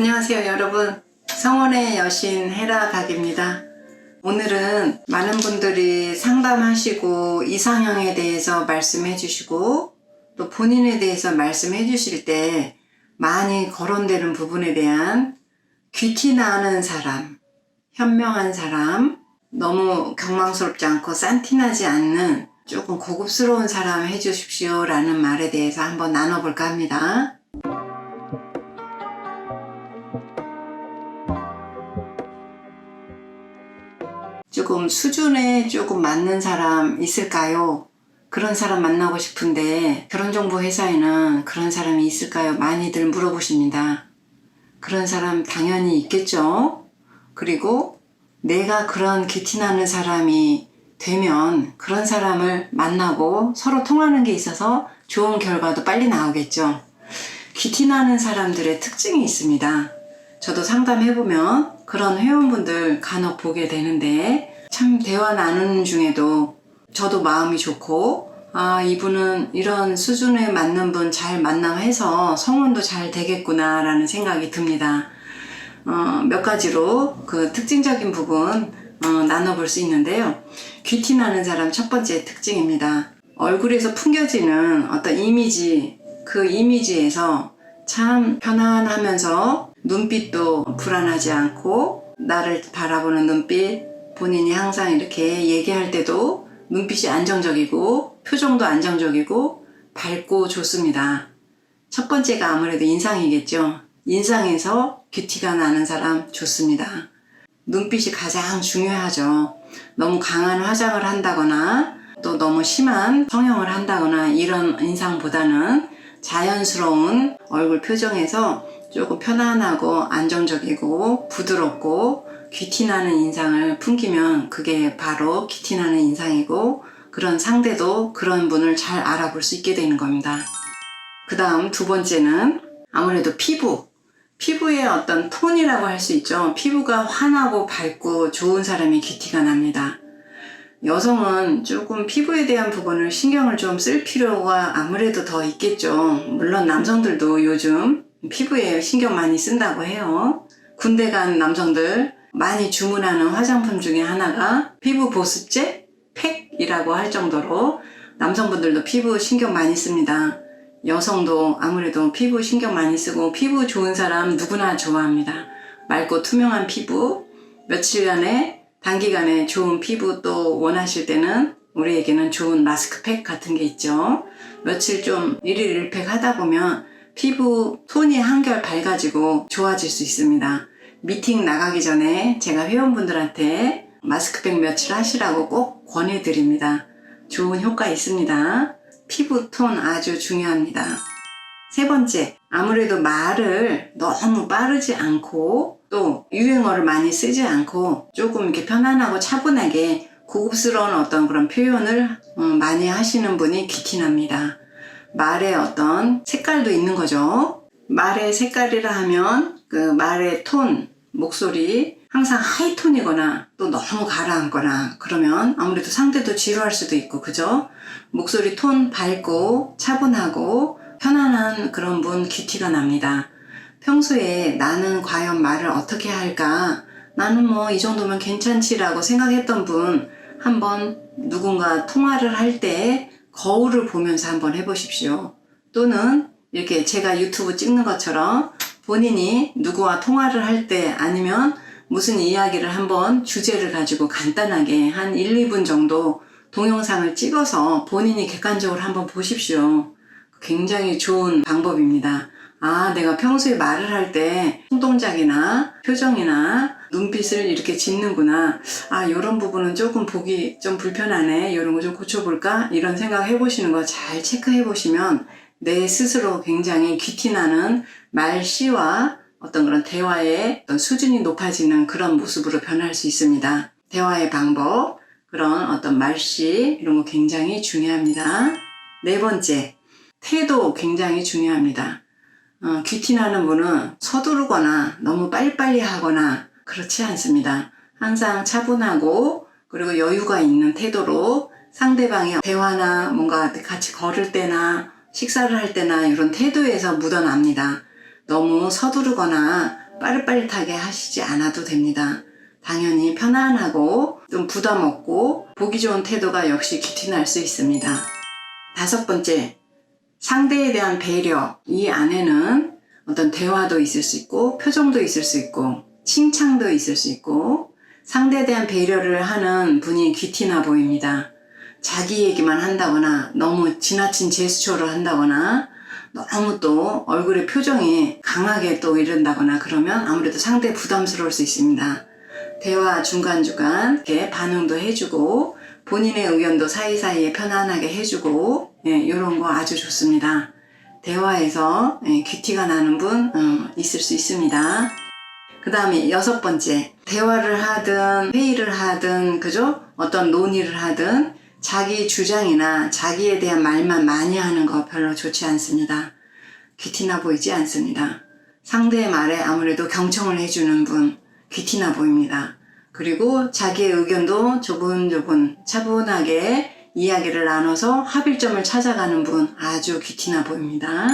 안녕하세요 여러분 성원의 여신 헤라 각입니다 오늘은 많은 분들이 상담하시고 이상형에 대해서 말씀해 주시고 또 본인에 대해서 말씀해 주실 때 많이 거론되는 부분에 대한 귀티 나는 사람 현명한 사람 너무 경망스럽지 않고 산티나지 않는 조금 고급스러운 사람 해주십시오 라는 말에 대해서 한번 나눠볼까 합니다. 조금 수준에 조금 맞는 사람 있을까요? 그런 사람 만나고 싶은데 결혼정보 회사에는 그런 사람이 있을까요? 많이들 물어보십니다. 그런 사람 당연히 있겠죠? 그리고 내가 그런 귀티나는 사람이 되면 그런 사람을 만나고 서로 통하는 게 있어서 좋은 결과도 빨리 나오겠죠. 귀티나는 사람들의 특징이 있습니다. 저도 상담해보면 그런 회원분들 간혹 보게 되는데 참 대화 나누는 중에도 저도 마음이 좋고 아 이분은 이런 수준에 맞는 분 잘 만남해서 성원도 잘 되겠구나 라는 생각이 듭니다. 어, 몇 가지로 그 특징적인 부분 어, 나눠볼 수 있는데요. 귀티 나는 사람 첫 번째 특징입니다. 얼굴에서 풍겨지는 어떤 이미지, 그 이미지에서 참 편안하면서 눈빛도 불안하지 않고 나를 바라보는 눈빛, 본인이 항상 이렇게 얘기할 때도 눈빛이 안정적이고 표정도 안정적이고 밝고 좋습니다. 첫 번째가 아무래도 인상이겠죠. 인상에서 뷰티가 나는 사람 좋습니다. 눈빛이 가장 중요하죠. 너무 강한 화장을 한다거나 또 너무 심한 성형을 한다거나 이런 인상보다는 자연스러운 얼굴 표정에서 조금 편안하고 안정적이고 부드럽고 귀티나는 인상을 풍기면 그게 바로 귀티나는 인상이고 그런 상대도 그런 분을 잘 알아볼 수 있게 되는 겁니다. 그 다음 두 번째는 아무래도 피부. 피부의 어떤 톤이라고 할 수 있죠. 피부가 환하고 밝고 좋은 사람이 귀티가 납니다. 여성은 조금 피부에 대한 부분을 신경을 좀 쓸 필요가 아무래도 더 있겠죠. 물론 남성들도 요즘 피부에 신경 많이 쓴다고 해요. 군대 간 남성들 많이 주문하는 화장품 중에 하나가 피부 보습제 팩이라고 할 정도로 남성분들도 피부 신경 많이 씁니다. 여성도 아무래도 피부 신경 많이 쓰고 피부 좋은 사람 누구나 좋아합니다. 맑고 투명한 피부, 며칠간의 단기간에 좋은 피부 또 원하실 때는 우리에게는 좋은 마스크팩 같은 게 있죠. 며칠 좀 일일 일팩 하다 보면 피부 톤이 한결 밝아지고 좋아질 수 있습니다. 미팅 나가기 전에 제가 회원분들한테 마스크팩 며칠 하시라고 꼭 권해드립니다. 좋은 효과 있습니다. 피부 톤 아주 중요합니다. 세 번째, 아무래도 말을 너무 빠르지 않고 또 유행어를 많이 쓰지 않고 조금 이렇게 편안하고 차분하게 고급스러운 어떤 그런 표현을 어, 많이 하시는 분이 귀티납니다. 말의 어떤 색깔도 있는 거죠. 말의 색깔이라 하면 그 말의 톤, 목소리 항상 하이톤이거나 또 너무 가라앉거나 그러면 아무래도 상대도 지루할 수도 있고 그죠? 목소리 톤 밝고 차분하고 편안한 그런 분 귀티가 납니다. 평소에 나는 과연 말을 어떻게 할까? 나는 뭐 이 정도면 괜찮지라고 생각했던 분 한번 누군가 통화를 할 때 거울을 보면서 한번 해보십시오. 또는 이렇게 제가 유튜브 찍는 것처럼 본인이 누구와 통화를 할 때 아니면 무슨 이야기를 한번 주제를 가지고 간단하게 한 1, 2분 정도 동영상을 찍어서 본인이 객관적으로 한번 보십시오. 굉장히 좋은 방법입니다. 아, 내가 평소에 말을 할 때 손동작이나 표정이나 눈빛을 이렇게 짓는구나. 아, 이런 부분은 조금 보기 좀 불편하네. 이런 거 좀 고쳐볼까? 이런 생각 해보시는 거 잘 체크해 보시면 내 스스로 굉장히 귀티나는 말씨와 어떤 그런 대화의 어떤 수준이 높아지는 그런 모습으로 변할 수 있습니다. 대화의 방법, 그런 어떤 말씨, 이런 거 굉장히 중요합니다. 네 번째, 태도 굉장히 중요합니다. 어, 귀티나는 분은 서두르거나 너무 빨리빨리 하거나 그렇지 않습니다. 항상 차분하고 그리고 여유가 있는 태도로 상대방의 대화나 뭔가 같이 걸을 때나 식사를 할 때나 이런 태도에서 묻어납니다. 너무 서두르거나 빠릿빠릿하게 하시지 않아도 됩니다. 당연히 편안하고 좀 부담 없고 보기 좋은 태도가 역시 귀티날 수 있습니다. 다섯 번째, 상대에 대한 배려. 이 안에는 어떤 대화도 있을 수 있고, 표정도 있을 수 있고, 칭찬도 있을 수 있고, 상대에 대한 배려를 하는 분이 귀티나 보입니다. 자기 얘기만 한다거나, 너무 지나친 제스처를 한다거나, 너무 또 얼굴의 표정이 강하게 또 이른다거나 그러면 아무래도 상대 부담스러울 수 있습니다. 대화 중간중간 이렇게 반응도 해주고 본인의 의견도 사이사이에 편안하게 해주고 예, 이런 거 아주 좋습니다. 대화에서 예, 귀티가 나는 분 어, 있을 수 있습니다. 그 다음에 여섯 번째 대화를 하든 회의를 하든 그죠? 어떤 논의를 하든 자기 주장이나 자기에 대한 말만 많이 하는 거 별로 좋지 않습니다. 귀티나 보이지 않습니다. 상대의 말에 아무래도 경청을 해주는 분 귀티나 보입니다. 그리고 자기의 의견도 조곤조곤 차분하게 이야기를 나눠서 합일점을 찾아가는 분 아주 귀티나 보입니다.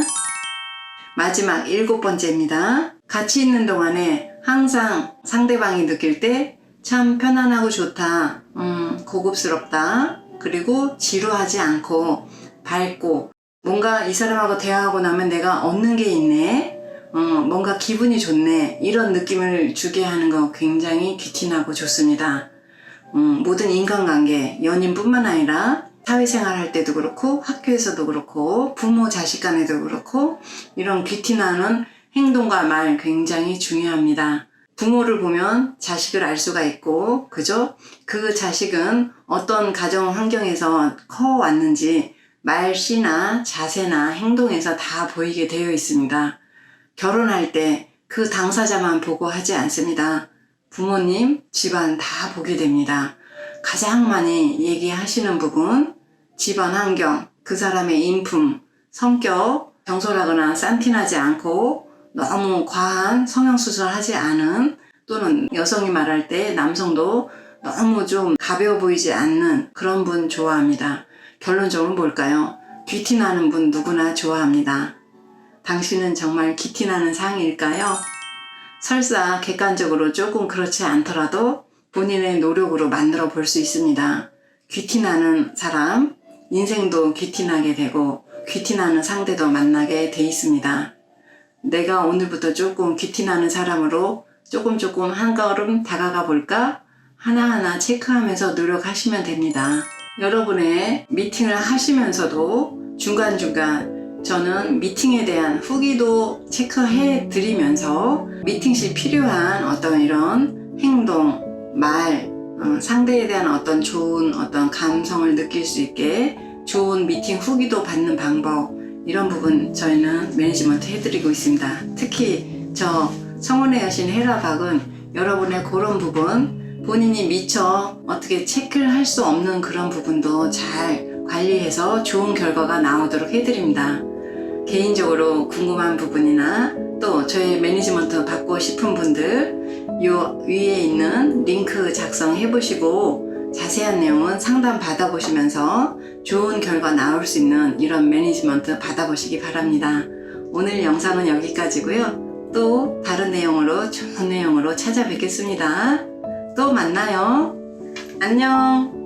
마지막 일곱 번째입니다. 같이 있는 동안에 항상 상대방이 느낄 때 참 편안하고 좋다, 음, 고급스럽다, 그리고 지루하지 않고 밝고 뭔가 이 사람하고 대화하고 나면 내가 얻는 게 있네, 어, 뭔가 기분이 좋네 이런 느낌을 주게 하는 거 굉장히 귀티나고 좋습니다. 음, 모든 인간관계, 연인뿐만 아니라 사회생활 할 때도 그렇고 학교에서도 그렇고 부모 자식 간에도 그렇고 이런 귀티나는 행동과 말 굉장히 중요합니다. 부모를 보면 자식을 알 수가 있고 그죠? 그 자식은 어떤 가정 환경에서 커왔는지 말씨나 자세나 행동에서 다 보이게 되어 있습니다. 결혼할 때 그 당사자만 보고 하지 않습니다. 부모님, 집안 다 보게 됩니다. 가장 많이 얘기하시는 부분, 집안 환경, 그 사람의 인품, 성격, 경솔하거나 산티나지 않고 너무 과한 성형수술 하지 않은 또는 여성이 말할 때 남성도 너무 좀 가벼워 보이지 않는 그런 분 좋아합니다. 결론적으로 뭘까요? 귀티 나는 분 누구나 좋아합니다. 당신은 정말 귀티 나는 상일까요? 설사 객관적으로 조금 그렇지 않더라도 본인의 노력으로 만들어 볼 수 있습니다. 귀티 나는 사람, 인생도 귀티 나게 되고 귀티 나는 상대도 만나게 돼 있습니다. 내가 오늘부터 조금 귀티 나는 사람으로 조금 조금 한 걸음 다가가 볼까? 하나하나 체크하면서 노력하시면 됩니다. 여러분의 미팅을 하시면서도 중간중간 저는 미팅에 대한 후기도 체크해 드리면서 미팅 시 필요한 어떤 이런 행동, 말, 어, 상대에 대한 어떤 좋은 어떤 감성을 느낄 수 있게 좋은 미팅 후기도 받는 방법 이런 부분 저희는 매니지먼트 해드리고 있습니다. 특히 저 성원의 여신 헤라박은 여러분의 그런 부분 본인이 미처 어떻게 체크를 할 수 없는 그런 부분도 잘 관리해서 좋은 결과가 나오도록 해드립니다. 개인적으로 궁금한 부분이나 또 저희 매니지먼트 받고 싶은 분들 요 위에 있는 링크 작성해 보시고 자세한 내용은 상담 받아보시면서 좋은 결과 나올 수 있는 이런 매니지먼트 받아보시기 바랍니다. 오늘 영상은 여기까지고요. 또 다른 내용으로 좋은 내용으로 찾아뵙겠습니다. 또 만나요. 안녕.